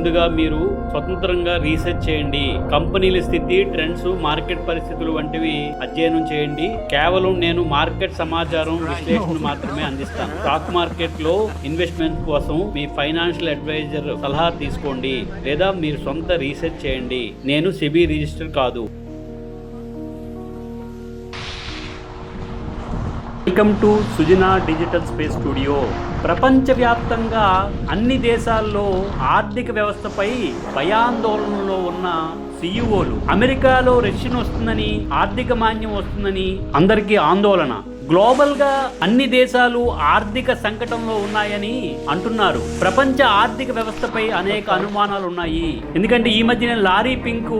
ముందుగా మీరు స్వతంత్రంగా రీసెర్చ్ చేయండి. కంపెనీల స్థితి ట్రెండ్స్ మార్కెట్ పరిస్థితులు వంటివి అధ్యయనం చేయండి. కేవలం నేను మార్కెట్ సమాచారం విశ్లేషణ మాత్రమే అందిస్తాను. స్టాక్ మార్కెట్లో ఇన్వెస్ట్మెంట్ కోసం మీ ఫైనాన్షియల్ అడ్వైజర్ సలహా తీసుకోండి. లేదా మీరు సొంత రీసెర్చ్ చేయండి. నేను సెబీ రిజిస్టర్ కాదు. Welcome to Sujana digital space studio. ప్రపంచవ్యాప్తంగా అన్ని దేశాల్లో ఆర్థిక వ్యవస్థపై భయాందోళనలో ఉన్న సీఈఓలు. అమెరికాలో రష్యన్ వస్తుందని ఆర్థిక మాన్యం వస్తుందని అందరికీ ఆందోళన. గ్లోబల్గా అన్ని దేశాలు ఆర్థిక సంకటంలో ఉన్నాయని అంటున్నారు. ప్రపంచ ఆర్థిక వ్యవస్థపై అనేక అనుమానాలు ఉన్నాయి ఎందుకంటే ఈ మధ్యన లారీ పింక్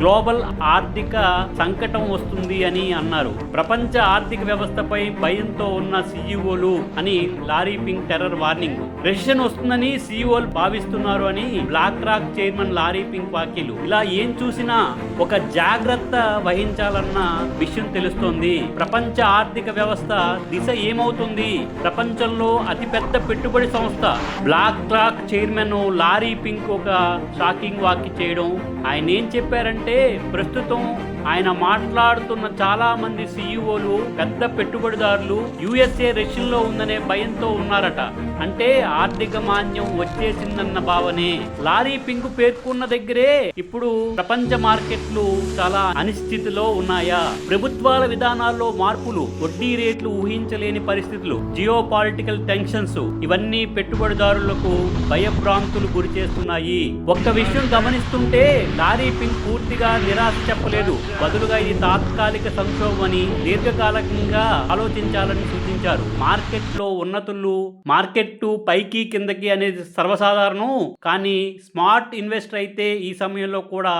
గ్లోబల్ ఆర్థిక సంకటం వస్తుంది అని అన్నారు. ప్రపంచ ఆర్థిక వ్యవస్థపై భయంతో ఉన్న సీఈఓలు అని లారీ పింక్ టెర్రర్ వార్నింగ్. రెషన్ వస్తుందని సీఈఓలు భావిస్తున్నారు అని BlackRock chairman Larry Fink వాక్యలు ఇలా ఏం చూసినా ఒక జాగ్రత్త వహించాలన్న విషయం తెలుస్తోంది. ప్రపంచ ఆర్థిక వ్యవస్థ దిశ ఏమవుతుంది? ప్రపంచంలో అతిపెద్ద పెట్టుబడి సంస్థ. BlackRock chairman Larry Fink ఒక షాకింగ్ వాక్య చేయడం. ఆయన ఏం చెప్పారంటే ప్రస్తుతం ఆయన మాట్లాడుతున్న చాలా మంది సీఈఓలు పెద్ద పెట్టుబడిదారులు యుఎస్ఏ రష్యన్లో ఉందనే భయంతో ఉన్నారట. అంటే ఆర్థిక మాన్యం వచ్చేసిందన్న భావనే. లారీ పింక్ పేర్కొన్న దగ్గరే ఇప్పుడు ప్రపంచ మార్కెట్లు చాలా అనిశ్చితిలో ఉన్నాయా? ప్రభుత్వాల విధానాల్లో మార్పులు వడ్డీ రేట్లు ఊహించలేని పరిస్థితులు జియో పాలిటికల్ టెన్షన్స్ ఇవన్నీ పెట్టుబడిదారులకు భయభ్రాంతులు గురి చేస్తున్నాయి. ఒక్క విషయం గమనిస్తుంటే లారీ పింక్ పూర్తిగా నిరాశ చెప్పలేదు. బదులుగా ఇది తాత్కాలిక సంక్షోభమని దీర్ఘకాలికంగా ఆలోచించాలని సూచించారు. మార్కెట్లో ఉన్నతులు మార్కెట్ పైకి కిందకి అనేది సర్వసాధారణం. కానీ స్మార్ట్ ఇన్వెస్టర్ అయితే ఈ సమయంలో కూడా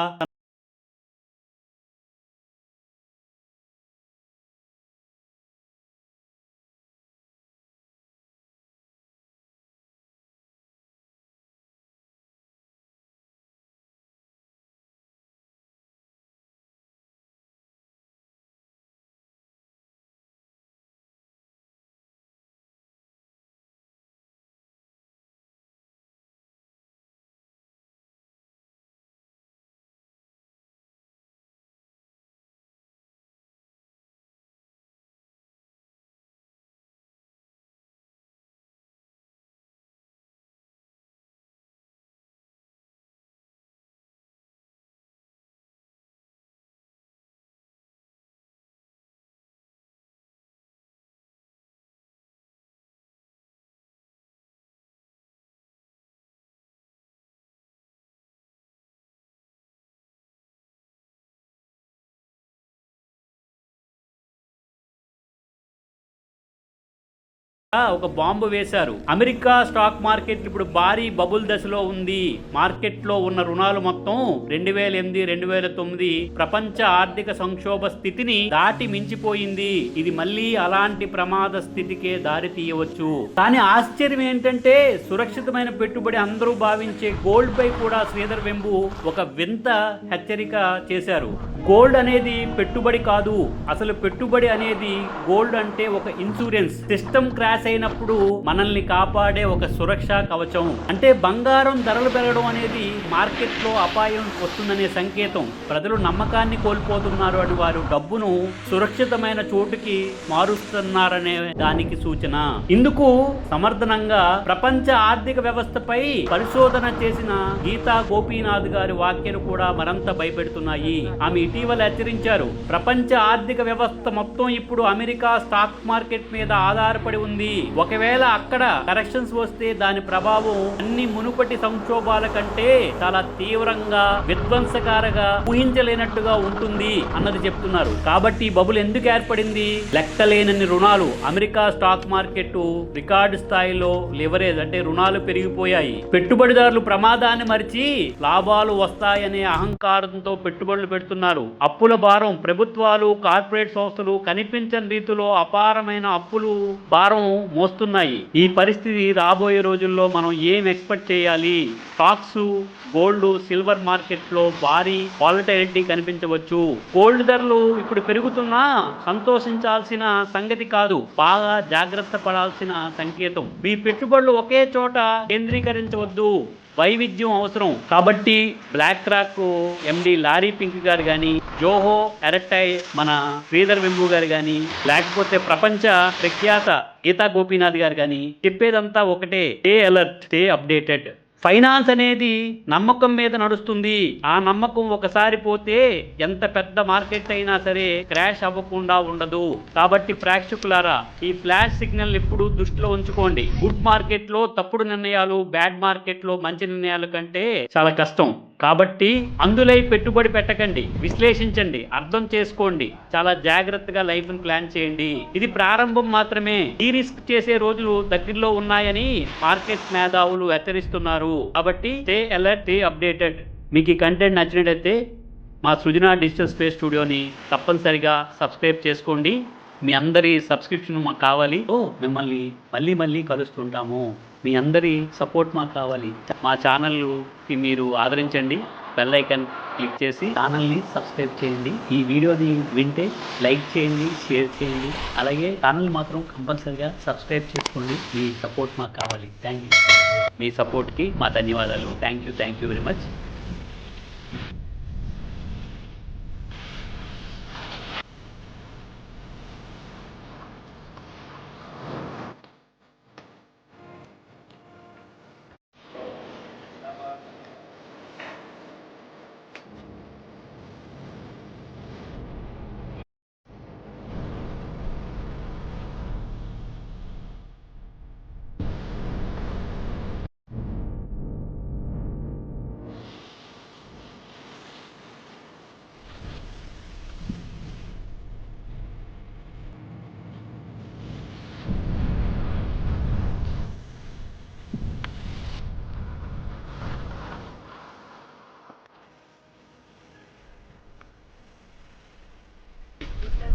ఒక బాంబు వేశారు. అమెరికా స్టాక్ మార్కెట్ ఇప్పుడు భారీ బబుల్ దశలో ఉంది. మార్కెట్లో ఉన్న రుణాలు మొత్తం రెండు వేల ఎనిమిది రెండు వేల తొమ్మిది ప్రపంచ ఆర్థిక సంక్షోభ స్థితిని దాటి మించిపోయింది. ఇది మళ్ళీ అలాంటి ప్రమాద స్థితికే దారి తీయవచ్చు. కానీ ఆశ్చర్యం ఏంటంటే సురక్షితమైన పెట్టుబడి అందరూ భావించే గోల్డ్ పై కూడా శ్రీధర్ వెంబు ఒక వింత హెచ్చరిక చేశారు. గోల్డ్ అనేది పెట్టుబడి కాదు. అసలు పెట్టుబడి అనేది గోల్డ్ అంటే ఒక ఇన్సూరెన్స్. సిస్టమ్ క్రాష్ అయినప్పుడు మనల్ని కాపాడే ఒక సురక్ష కవచం. అంటే బంగారం ధరలు పెరగడం అనేది మార్కెట్లో అపాయం వస్తుందనే సంకేతం. ప్రజలు నమ్మకాన్ని కోల్పోతున్నారు అని వారు డబ్బును సురక్షితమైన చోటుకి మారుస్తున్నారనే దానికి సూచన. ఇందుకు సమర్థనంగా ప్రపంచ ఆర్థిక వ్యవస్థపై పరిశోధన చేసిన గీతా గోపీనాథ్ గారి వ్యాఖ్యలు కూడా మరంత భయపెడుతున్నాయి. ఆమె ఇటీవల హెచ్చరించారు ప్రపంచ ఆర్థిక వ్యవస్థ మొత్తం ఇప్పుడు అమెరికా స్టాక్ మార్కెట్ మీద ఆధారపడి ఉంది. ఒకవేళ అక్కడ కరెక్షన్స్ వస్తే దాని ప్రభావం అన్ని మునుపటి సంక్షోభాల కంటే చాలా తీవ్రంగా విధ్వంసకారగా ఊహించలేనట్టుగా ఉంటుంది అన్నది చెప్తున్నారు. కాబట్టి బబుల్ ఎందుకు ఏర్పడింది? లెక్కలేనన్ని రుణాలు. అమెరికా స్టాక్ మార్కెట్ రికార్డు స్థాయిలో లివరేజ్ అంటే రుణాలు పెరిగిపోయాయి. పెట్టుబడిదారులు ప్రమాదాన్ని మరిచి లాభాలు వస్తాయనే అహంకారంతో పెట్టుబడులు పెడుతున్నారు. అప్పుల భారం ప్రభుత్వాలు కార్పొరేట్ సంస్థలు కనిపించని రీతిలో అపారమైన అప్పులు భారం మోస్తున్నాయి. ఈ పరిస్థితి రాబోయే రోజుల్లో మనం ఏం ఎక్స్పెక్ట్ చేయాలి? స్టాక్స్ గోల్డ్ సిల్వర్ మార్కెట్లో భారీ వాలటైలిటీ కనిపించవచ్చు. గోల్డ్ ధరలు ఇప్పుడు పెరుగుతున్నా సంతోషించాల్సిన సంగతి కాదు. బాగా జాగ్రత్త పడాల్సిన సంకేతం. మీ పెట్టుబడులు ఒకే చోట కేంద్రీకరించవద్దు. వైవిధ్యం అవసరం. కాబట్టి BlackRock MD Larry Fink గారు కానీ జోహో ఎరట్టై మన శ్రీధర్ వెంబు గారు కానీ లేకపోతే ప్రపంచ ప్రఖ్యాత గీతా గోపీనాథ్ గారు కానీ చెప్పేదంతా ఒకటే. Stay alert stay updated finance అనేది నమ్మకం మీద నడుస్తుంది. ఆ నమ్మకం ఒకసారి పోతే ఎంత పెద్ద మార్కెట్ అయినా సరే క్రాష్ అవ్వకుండా ఉండదు. కాబట్టి ప్రేక్షకులారా ఈ ఫ్లాష్ సిగ్నల్ ఎప్పుడు దృష్టిలో ఉంచుకోండి. గుడ్ మార్కెట్లో తప్పుడు నిర్ణయాలు బ్యాడ్ మార్కెట్లో మంచి నిర్ణయాలు కంటే చాలా కష్టం. కాబట్టి అందులో పెట్టుబడి పెట్టకండి విశ్లేషించండి అర్థం చేసుకోండి చాలా జాగ్రత్తగా లైఫ్ని ప్లాన్ చేయండి. ఇది ప్రారంభం మాత్రమే. ఈ రిస్క్ చేసే రోజులు దగ్గరలో ఉన్నాయని మార్కెట్ మేధావులు హెచ్చరిస్తున్నారు. కాబట్టి స్టే అలర్ట్ స్టే అప్డేటెడ్. మీకు ఈ కంటెంట్ నచ్చినట్లయితే మా సృజన డిజిటల్ స్పేస్ స్టూడియోని తప్పనిసరిగా సబ్స్క్రైబ్ చేసుకోండి. మీ అందరి సబ్స్క్రిప్షన్ మాకు కావాలి. ఓ మిమ్మల్ని మళ్ళీ మళ్ళీ కలుస్తుంటాము. మీ అందరి సపోర్ట్ మాకు కావాలి. మా ఛానల్కి మీరు ఆదరించండి. బెల్ ఐకాన్ క్లిక్ చేసి ఛానల్ని సబ్స్క్రైబ్ చేయండి. ఈ వీడియోని వింటే లైక్ చేయండి షేర్ చేయండి. అలాగే ఛానల్ మాత్రం కంపల్సరిగా సబ్స్క్రైబ్ చేసుకోండి. మీ సపోర్ట్ మాకు కావాలి. Thank you. మీ సపోర్ట్కి మా ధన్యవాదాలు. Thank you thank you very much.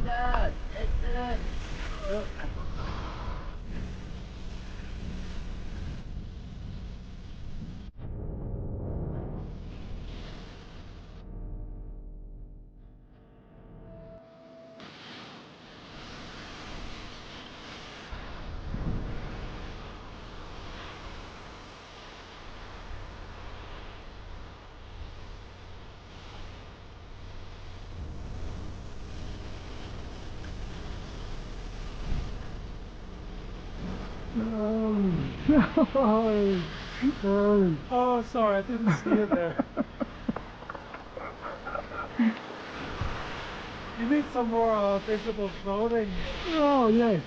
that. It's it. Oh. Oh, oh, Oh, sorry, I didn't see it there. You need some more uh, visible clothing. oh, yes.